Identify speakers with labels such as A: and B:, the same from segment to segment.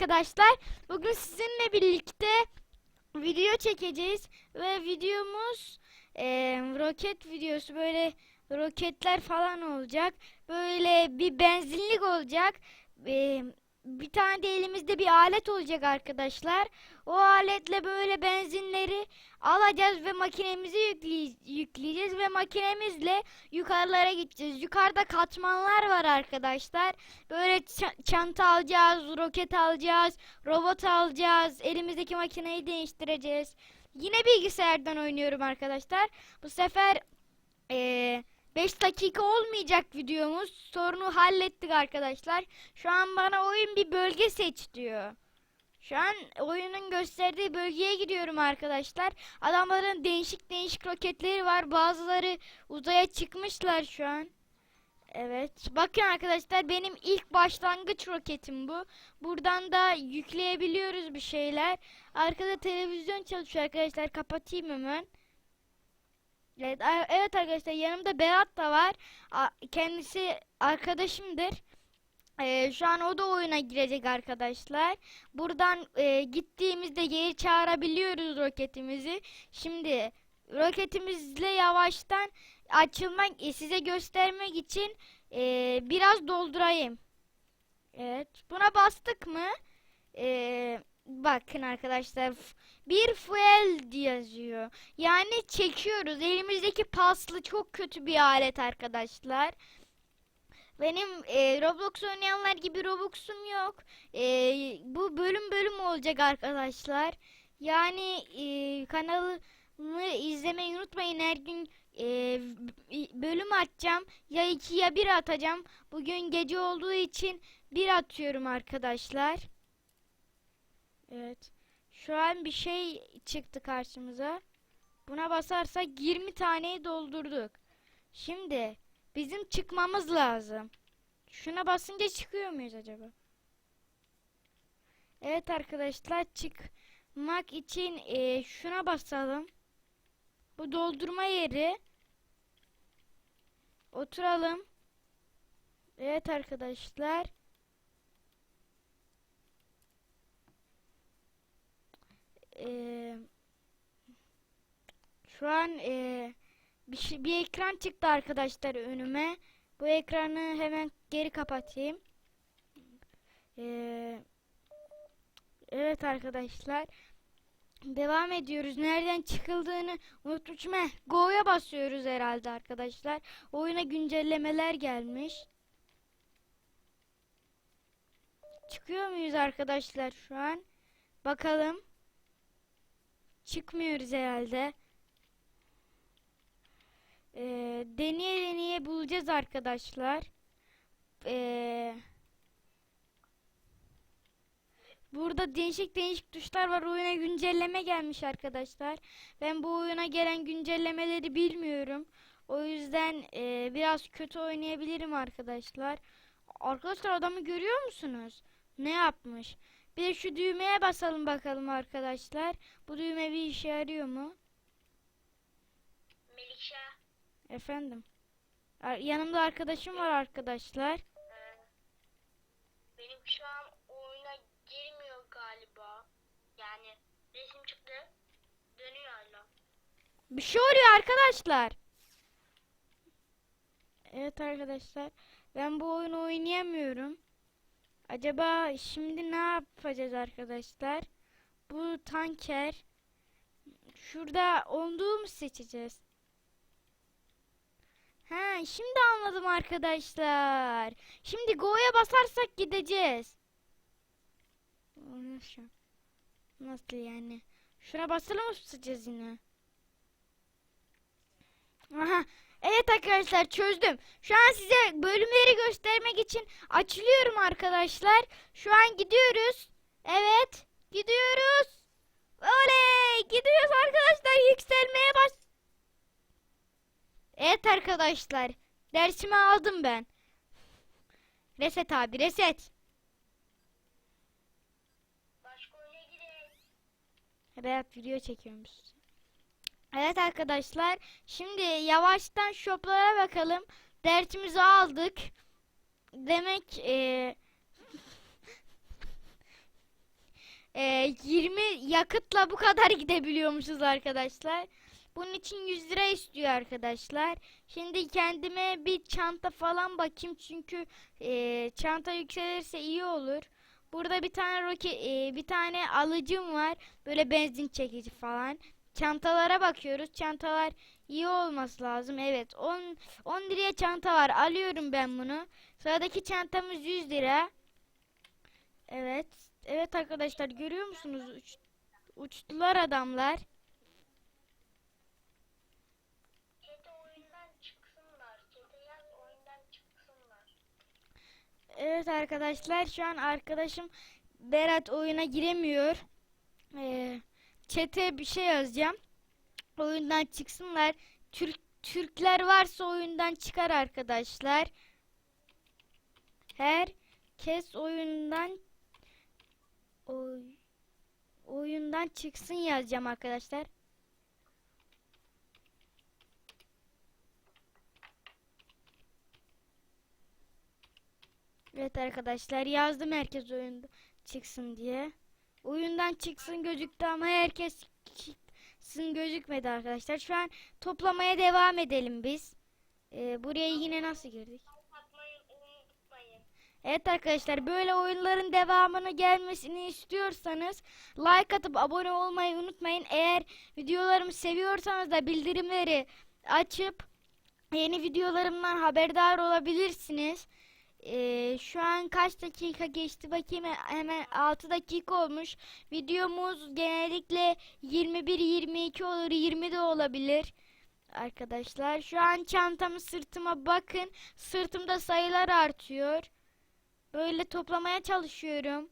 A: arkadaşlar. Bugün sizinle birlikte video çekeceğiz ve videomuz eee, roket videosu böyle roketler falan olacak. Böyle bir benzinlik olacak. Eee, bir tane de elimizde bir alet olacak arkadaşlar. O aletle böyle benzinleri alacağız ve makinemizi yükley- yükleyeceğiz ve makinemizle yukarılara gideceğiz. Yukarıda katmanlar var arkadaşlar. Böyle ça- çanta alacağız, roket alacağız, robot alacağız. Elimizdeki makineyi değiştireceğiz. Yine bilgisayardan oynuyorum arkadaşlar. Bu sefer eee 5 dakika olmayacak videomuz. Sorunu hallettik arkadaşlar. Şu an bana oyun bir bölge seç diyor. Şu an oyunun gösterdiği bölgeye gidiyorum arkadaşlar. Adamların değişik değişik roketleri var. Bazıları uzaya çıkmışlar şu an. Evet. Bakın arkadaşlar benim ilk başlangıç roketim bu. Buradan da yükleyebiliyoruz bir şeyler. Arkada televizyon çalışıyor arkadaşlar. Kapatayım hemen. Evet, evet arkadaşlar yanımda Berat da var. Kendisi arkadaşımdır. Ee, şu an o da oyuna girecek arkadaşlar. Buradan e, gittiğimizde geri çağırabiliyoruz roketimizi. Şimdi roketimizle yavaştan açılmak e, size göstermek için e, biraz doldurayım. Evet. Buna bastık mı? E, bakın arkadaşlar bir fuel yazıyor. Yani çekiyoruz. Elimizdeki paslı çok kötü bir alet arkadaşlar. Benim e, Roblox oynayanlar gibi Robux'um yok. E, bu bölüm bölüm olacak arkadaşlar. Yani e, kanalımı izlemeyi unutmayın. Her gün e, bölüm atacağım. Ya iki ya bir atacağım. Bugün gece olduğu için bir atıyorum arkadaşlar. Evet. Şu an bir şey çıktı karşımıza. Buna basarsak 20 taneyi doldurduk. Şimdi bizim çıkmamız lazım. Şuna basınca çıkıyor muyuz acaba? Evet arkadaşlar çıkmak için eee, şuna basalım. Bu doldurma yeri. Oturalım. Evet arkadaşlar. Eee, şu an eee, bir, şey- bir ekran çıktı arkadaşlar önüme. Bu ekranı hemen geri kapatayım. Eee, evet arkadaşlar. Devam ediyoruz. Nereden çıkıldığını unutmuşum. Go'ya basıyoruz herhalde arkadaşlar. Oyuna güncellemeler gelmiş. Çıkıyor muyuz arkadaşlar şu an? Bakalım. Çıkmıyoruz herhalde. Ee, deneye deneye bulacağız arkadaşlar. Ee, burada değişik değişik tuşlar var. Oyuna güncelleme gelmiş arkadaşlar. Ben bu oyuna gelen güncellemeleri bilmiyorum. O yüzden ee, biraz kötü oynayabilirim arkadaşlar. Arkadaşlar adamı görüyor musunuz? Ne yapmış? Bir de şu düğmeye basalım bakalım arkadaşlar. Bu düğme bir işe yarıyor mu?
B: Melikşah,
A: Efendim. Yanımda arkadaşım var arkadaşlar.
B: e, benim şu an oyuna girmiyor galiba. Yani resim çıktı, dönüyor hala.
A: Bir şey oluyor arkadaşlar. Evet arkadaşlar. Ben bu oyunu oynayamıyorum. Acaba şimdi ne yapacağız arkadaşlar? Bu tanker. Şurada olduğu mu seçeceğiz? Ha, şimdi anladım arkadaşlar. Şimdi Go'ya basarsak gideceğiz. Nasıl? Nasıl yani? Şuna basılı mı tutacağız yine? Aha. Arkadaşlar çözdüm. Şu an size bölümleri göstermek için açılıyorum arkadaşlar. Şu an gidiyoruz. Evet. Gidiyoruz. Oley! Gidiyoruz arkadaşlar. Yükselmeye baş... Evet arkadaşlar. Dersimi aldım ben. Reset abi reset.
B: Başka oyuna gidelim.
A: Evet video çekiyormuş. Evet arkadaşlar. Şimdi yavaştan shoplara bakalım. Dersimizi aldık. Demek eee, e, 20 yakıtla bu kadar gidebiliyormuşuz arkadaşlar. Bunun için 100 lira istiyor arkadaşlar. Şimdi kendime bir çanta falan bakayım çünkü e, çanta yükselirse iyi olur. Burada bir tane roket, e, bir tane alıcım var. Böyle benzin çekici falan. Çantalara bakıyoruz. Çantalar iyi olması lazım. Evet 10 10 liraya çanta var. Alıyorum ben bunu. Sıradaki çantamız 100 lira. Evet. Evet arkadaşlar görüyor musunuz? Uç- uçtular adamlar. Evet arkadaşlar şu an arkadaşım Berat oyuna giremiyor. Ee, chat'e bir şey yazacağım. Oyundan çıksınlar. Türk Türkler varsa oyundan çıkar arkadaşlar. Herkes oyundan oy, oyundan çıksın yazacağım arkadaşlar. Evet arkadaşlar yazdım herkes oyunda çıksın diye. Oyundan çıksın gözüktü ama herkes çıksın gözükmedi arkadaşlar. Şu an toplamaya devam edelim biz. Ee, buraya yine nasıl girdik? Evet arkadaşlar böyle oyunların devamını gelmesini istiyorsanız like atıp abone olmayı unutmayın. Eğer videolarımı seviyorsanız da bildirimleri açıp yeni videolarımdan haberdar olabilirsiniz. Ee, şu an kaç dakika geçti bakayım hemen 6 dakika olmuş. Videomuz genellikle 21-22 olur 20 de olabilir. Arkadaşlar şu an çantamı sırtıma bakın. Sırtımda sayılar artıyor. Böyle toplamaya çalışıyorum.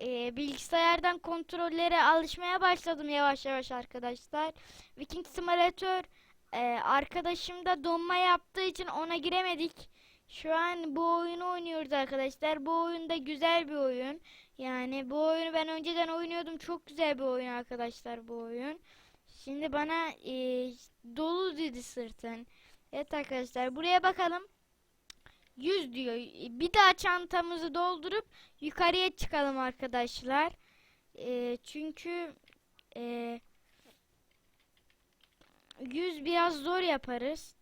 A: Ee, bilgisayardan kontrollere alışmaya başladım yavaş yavaş arkadaşlar. Viking Simulator e, arkadaşım da donma yaptığı için ona giremedik. Şu an bu oyunu oynuyoruz arkadaşlar. Bu oyun da güzel bir oyun. Yani bu oyunu ben önceden oynuyordum. Çok güzel bir oyun arkadaşlar bu oyun. Şimdi bana e, dolu dedi sırtın. Evet arkadaşlar buraya bakalım. 100 diyor. Bir daha çantamızı doldurup yukarıya çıkalım arkadaşlar. E, çünkü e, 100 biraz zor yaparız.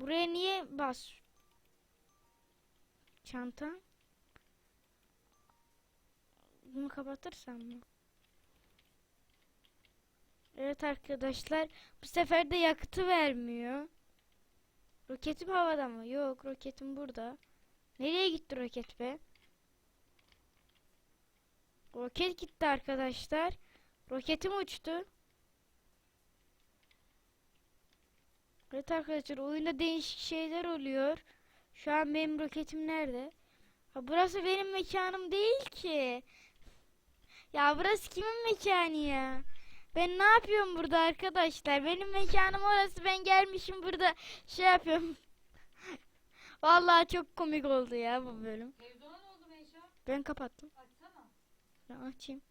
A: Buraya niye bas? Çanta. Bunu kapatırsam mı? Evet arkadaşlar. Bu sefer de yakıtı vermiyor. Roketim havada mı? Yok roketim burada. Nereye gitti roket be? Roket gitti arkadaşlar. Roketim uçtu. Evet arkadaşlar oyunda değişik şeyler oluyor. Şu an benim roketim nerede? Ha, burası benim mekanım değil ki. Ya burası kimin mekanı ya? Ben ne yapıyorum burada arkadaşlar? Benim mekanım orası. Ben gelmişim burada şey yapıyorum. Vallahi çok komik oldu ya bu bölüm.
C: Ne oldu Meşa?
A: Ben kapattım.
C: Açsana.
A: Ben açayım.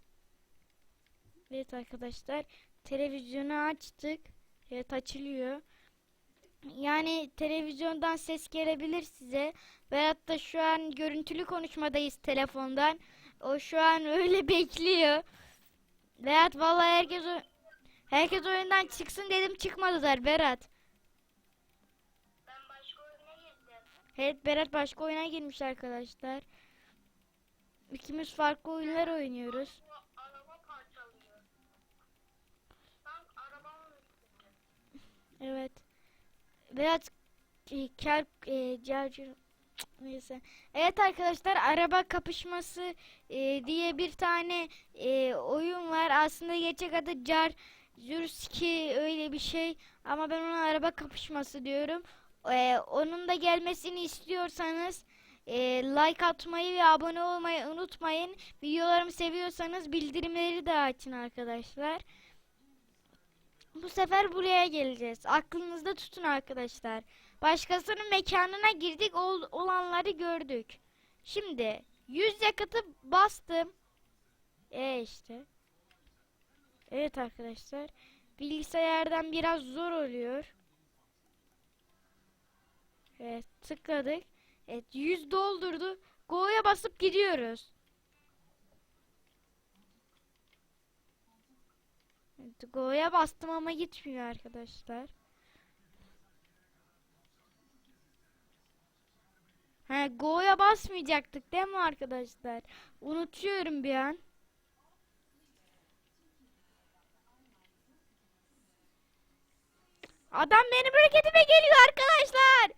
A: Evet arkadaşlar. Televizyonu açtık. Evet açılıyor. Yani televizyondan ses gelebilir size. Veyahut da şu an görüntülü konuşmadayız telefondan. O şu an öyle bekliyor. Berat vallahi herkes o- herkes oyundan çıksın dedim çıkmadılar Berat.
B: Ben başka oyuna girdim.
A: Evet Berat başka oyuna girmiş arkadaşlar. İkimiz farklı oyunlar oynuyoruz. Evet. Berat e, kel e, Cık, neyse. Evet arkadaşlar araba kapışması e, diye bir tane e, oyun var. Aslında gerçek adı Car Jurski öyle bir şey ama ben ona araba kapışması diyorum. E, onun da gelmesini istiyorsanız e, like atmayı ve abone olmayı unutmayın. Videolarımı seviyorsanız bildirimleri de açın arkadaşlar. Bu sefer buraya geleceğiz. Aklınızda tutun arkadaşlar. Başkasının mekanına girdik, ol- olanları gördük. Şimdi 100 yakıtı bastım. E işte. Evet arkadaşlar. Bilgisayardan biraz zor oluyor. Evet tıkladık. Evet 100 doldurdu. Go'ya basıp gidiyoruz. Go'ya bastım ama gitmiyor arkadaşlar. He, Go'ya basmayacaktık değil mi arkadaşlar? Unutuyorum bir an. Adam benim roketime geliyor arkadaşlar.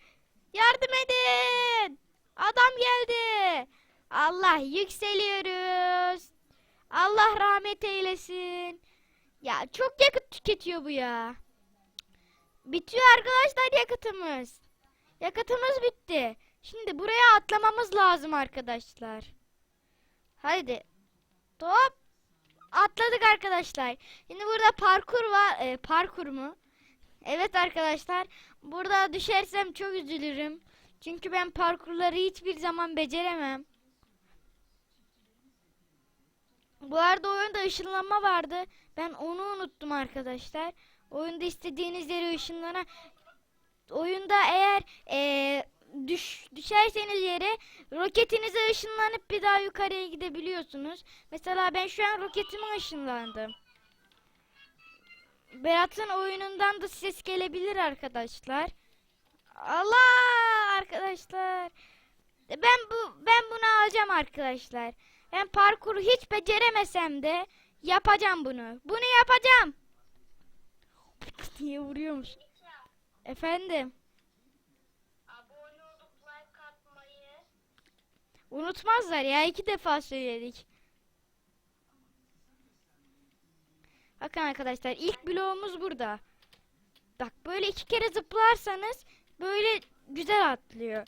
A: Yardım edin. Adam geldi. Allah yükseliyoruz. Allah rahmet eylesin. Ya çok yakıt tüketiyor bu ya. Bitiyor arkadaşlar yakıtımız. Yakıtımız bitti. Şimdi buraya atlamamız lazım arkadaşlar. Haydi. Top. Atladık arkadaşlar. Şimdi burada parkur var. E, parkur mu? Evet arkadaşlar. Burada düşersem çok üzülürüm. Çünkü ben parkurları hiçbir zaman beceremem. Bu arada oyunda ışınlanma vardı. Ben onu unuttum arkadaşlar. Oyunda istediğiniz yere ışınlana oyunda eğer eee, düş, düşerseniz yere roketinize ışınlanıp bir daha yukarıya gidebiliyorsunuz. Mesela ben şu an roketime ışınlandım. Berat'ın oyunundan da ses gelebilir arkadaşlar. Allah arkadaşlar. Ben bu ben bunu alacağım arkadaşlar. Ben parkuru hiç beceremesem de yapacağım bunu. Bunu yapacağım. Niye vuruyormuş? Efendim. Unutmazlar ya iki defa söyledik. Bakın arkadaşlar ilk bloğumuz burada. Bak böyle iki kere zıplarsanız böyle güzel atlıyor.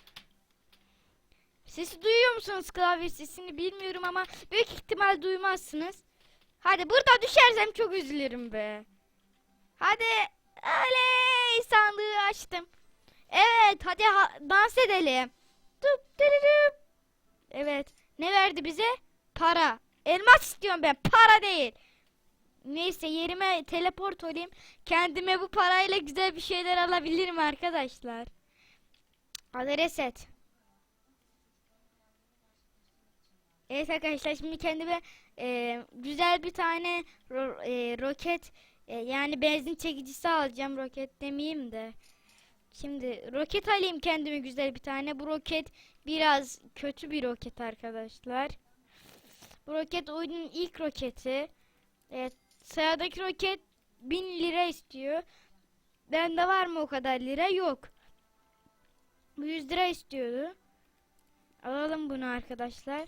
A: Sesi duyuyor musunuz klavye sesini bilmiyorum ama büyük ihtimal duymazsınız. Hadi burada düşersem çok üzülürüm be. Hadi oley sandığı açtım. Evet hadi ha- dans edelim. Dup dürürüp. Evet. Ne verdi bize? Para. Elmas istiyorum ben. Para değil. Neyse yerime teleport olayım. Kendime bu parayla güzel bir şeyler alabilirim arkadaşlar. Hadi reset. Evet arkadaşlar şimdi kendime e, güzel bir tane ro- e, roket e, yani benzin çekicisi alacağım. Roket demeyeyim de. Şimdi roket alayım kendime güzel bir tane. Bu roket biraz kötü bir roket arkadaşlar. Bu roket oyunun ilk roketi. Evet, sıradaki roket 1000 lira istiyor. Bende var mı o kadar lira? Yok. Bu 100 lira istiyordu. Alalım bunu arkadaşlar.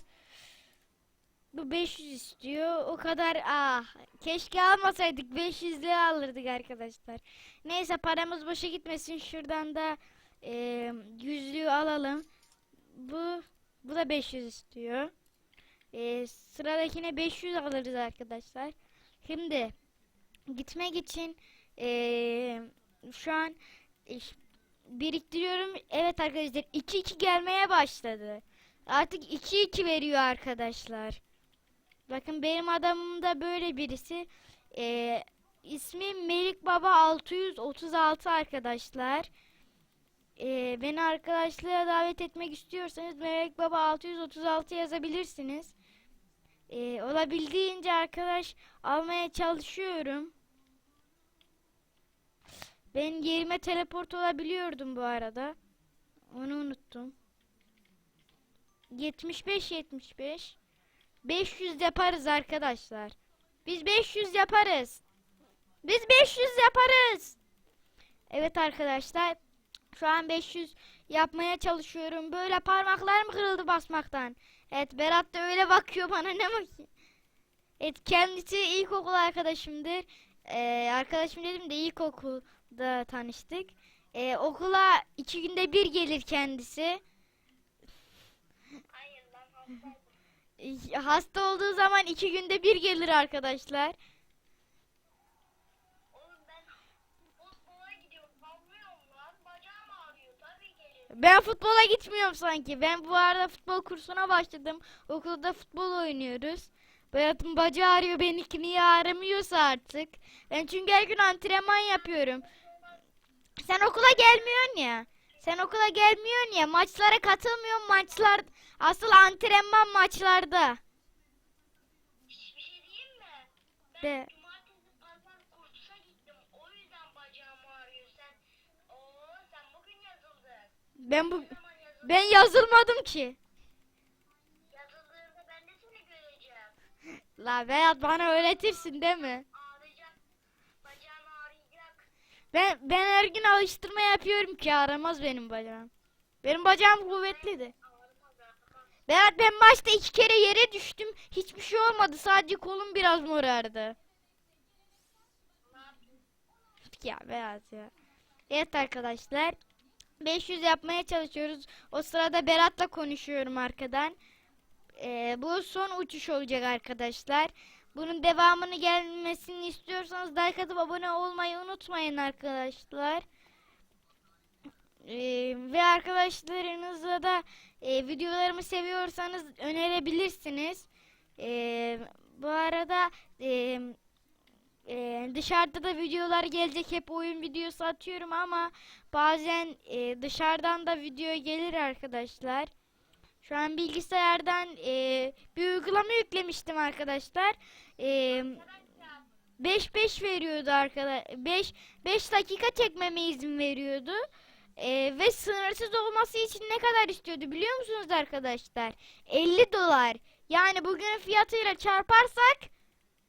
A: Bu 500 istiyor. O kadar ah. Keşke almasaydık. 500 lira alırdık arkadaşlar. Neyse paramız boşa gitmesin. Şuradan da eee yüzlüğü alalım. Bu bu da 500 istiyor. Eee, sıradakine 500 alırız arkadaşlar. Şimdi gitmek için eee, şu an iş- biriktiriyorum. Evet arkadaşlar 2-2 gelmeye başladı. Artık 2-2 veriyor arkadaşlar. Bakın benim adamım da böyle birisi. Eee ismi Melik Baba 636 arkadaşlar. Eee, beni arkadaşlığa davet etmek istiyorsanız Melik Baba 636 yazabilirsiniz. Eee, olabildiğince arkadaş almaya çalışıyorum. Ben yerime teleport olabiliyordum bu arada. Onu unuttum. 75 75 500 yaparız arkadaşlar. Biz 500 yaparız. Biz 500 yaparız. Evet arkadaşlar. Şu an 500 yapmaya çalışıyorum. Böyle parmaklarım kırıldı basmaktan. Evet Berat da öyle bakıyor bana ne bakıyor. Evet kendisi ilkokul arkadaşımdır. Ee, arkadaşım dedim de ilkokulda tanıştık. Ee, okula iki günde bir gelir kendisi.
B: Hayır lan
A: Hasta olduğu zaman iki günde bir gelir arkadaşlar.
B: Ben futbola
A: gitmiyorum sanki. Ben bu arada futbol kursuna başladım. Okulda futbol oynuyoruz. Berat'ın bacağı ağrıyor. Benimki niye ağrımıyorsa artık. Ben çünkü her gün antrenman yapıyorum. Sen okula gelmiyorsun ya. Sen okula gelmiyorsun ya. Maçlara katılmıyorsun. Maçlar Asıl antrenman maçlarda.
B: Hiçbir şey diyeyim mi?
A: Ben De.
B: cumartesi pazar
A: kursa gittim.
B: O yüzden bacağım ağrıyor. Sen, oo, sen bugün yazıldın.
A: Ben bu ben yazılmadım ki.
B: Yazıldığında ben de seni göreceğim.
A: La Berat bana öğretirsin değil mi? Ben ben her gün alıştırma yapıyorum ki aramaz benim bacağım. Benim bacağım
B: kuvvetli kuvvetlidir.
A: Berat ben maçta iki kere yere düştüm. Hiçbir şey olmadı. Sadece kolum biraz morardı. Ya Berat ya. Evet arkadaşlar. 500 yapmaya çalışıyoruz. O sırada Berat'la konuşuyorum arkadan. Ee, bu son uçuş olacak arkadaşlar. Bunun devamını gelmesini istiyorsanız like atıp abone olmayı unutmayın arkadaşlar. Ee, ve arkadaşlarınızla da e, videolarımı seviyorsanız önerebilirsiniz. Ee, bu arada e, ee, dışarıda da videolar gelecek hep oyun videosu atıyorum ama bazen e, dışarıdan da video gelir arkadaşlar. Şu an bilgisayardan e, bir uygulama yüklemiştim arkadaşlar. E, 5-5 veriyordu arkadaş 5 5 dakika çekmeme izin veriyordu. E, ve sınırsız olması için ne kadar istiyordu biliyor musunuz arkadaşlar? 50 dolar. Yani bugünün fiyatıyla çarparsak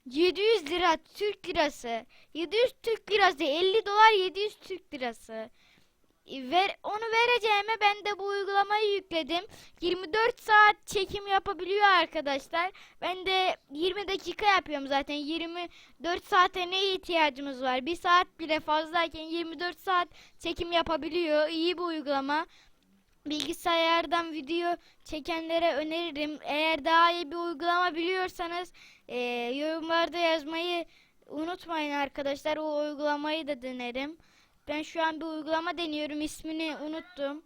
A: 700 lira Türk lirası. 700 Türk lirası 50 dolar 700 Türk lirası. Ver, onu vereceğime ben de bu uygulamayı yükledim. 24 saat çekim yapabiliyor arkadaşlar. Ben de 20 dakika yapıyorum zaten. 24 saate ne ihtiyacımız var? 1 saat bile fazlayken 24 saat çekim yapabiliyor. İyi bir uygulama. Bilgisayardan video çekenlere öneririm. Eğer daha iyi bir uygulama biliyorsanız e, yorumlarda yazmayı unutmayın arkadaşlar. O uygulamayı da denerim. Ben şu an bir uygulama deniyorum. ismini unuttum.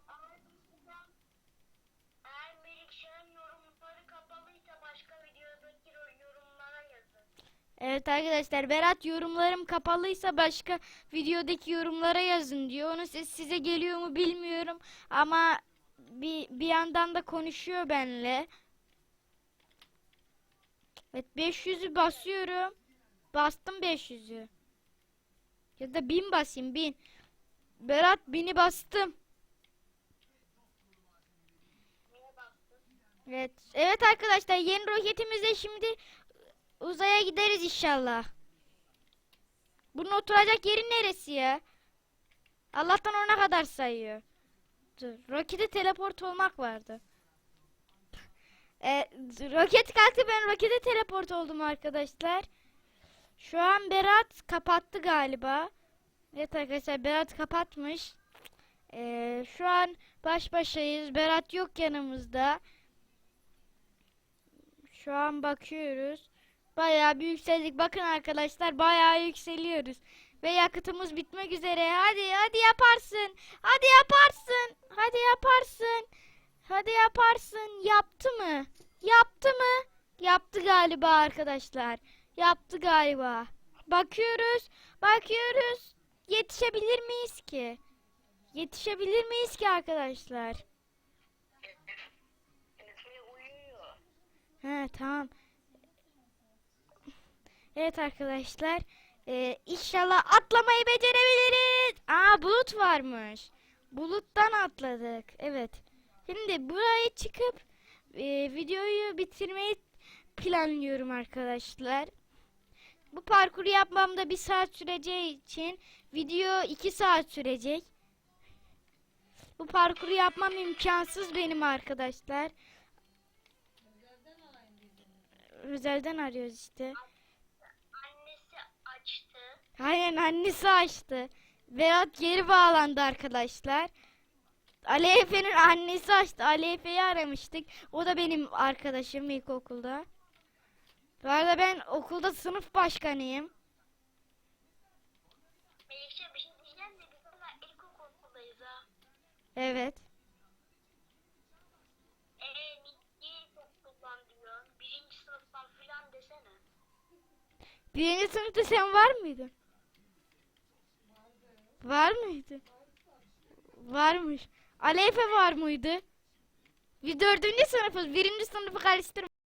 A: Evet arkadaşlar Berat yorumlarım kapalıysa başka videodaki yorumlara yazın diyor. Onu siz, size geliyor mu bilmiyorum ama bir, bir yandan da konuşuyor benimle. Evet 500'ü basıyorum. Bastım 500'ü. Ya da 1000 basayım 1000. Berat 1000'i bastım. Evet. Evet arkadaşlar yeni roketimizle şimdi uzaya gideriz inşallah. Bunun oturacak yeri neresi ya? Allah'tan ona kadar sayıyor. Dur. Rokete teleport olmak vardı. E, roket kalktı ben rokete teleport oldum arkadaşlar. Şu an Berat kapattı galiba. Evet arkadaşlar Berat kapatmış. E, şu an baş başayız. Berat yok yanımızda. Şu an bakıyoruz. Bayağı bir yükseldik. Bakın arkadaşlar bayağı yükseliyoruz. Ve yakıtımız bitmek üzere. Hadi hadi yaparsın. Hadi yaparsın. Hadi yaparsın. Hadi yaparsın. Yaptı mı? Yaptı mı? Yaptı galiba arkadaşlar. Yaptı galiba. Bakıyoruz. Bakıyoruz. Yetişebilir miyiz ki? Yetişebilir miyiz ki arkadaşlar? He tamam. Evet arkadaşlar. Ee, inşallah atlamayı becerebiliriz. Aa bulut varmış. Buluttan atladık. Evet. Şimdi buraya çıkıp e, videoyu bitirmeyi planlıyorum arkadaşlar. Bu parkuru yapmamda bir saat süreceği için video iki saat sürecek. Bu parkuru yapmam imkansız benim arkadaşlar. Özelden arıyoruz işte.
B: Annesi açtı.
A: Aynen annesi açtı. Berat geri bağlandı arkadaşlar. Ali Efe'nin annesi açtı. Ali Efe'yi aramıştık. O da benim arkadaşım ilkokulda. Bu arada ben okulda sınıf başkanıyım.
B: Melikşah bir şey diyeceğim de biz hala ilkokuldayız ha.
A: Evet.
B: Eee niye ilkokuldan diyor? Birinci sınıftan filan desene.
A: Birinci sınıfta sen var mıydın? Var mıydı? Varmış. Ali Efe var mıydı? Biz dördüncü sınıfız. Birinci sınıfı karıştırma.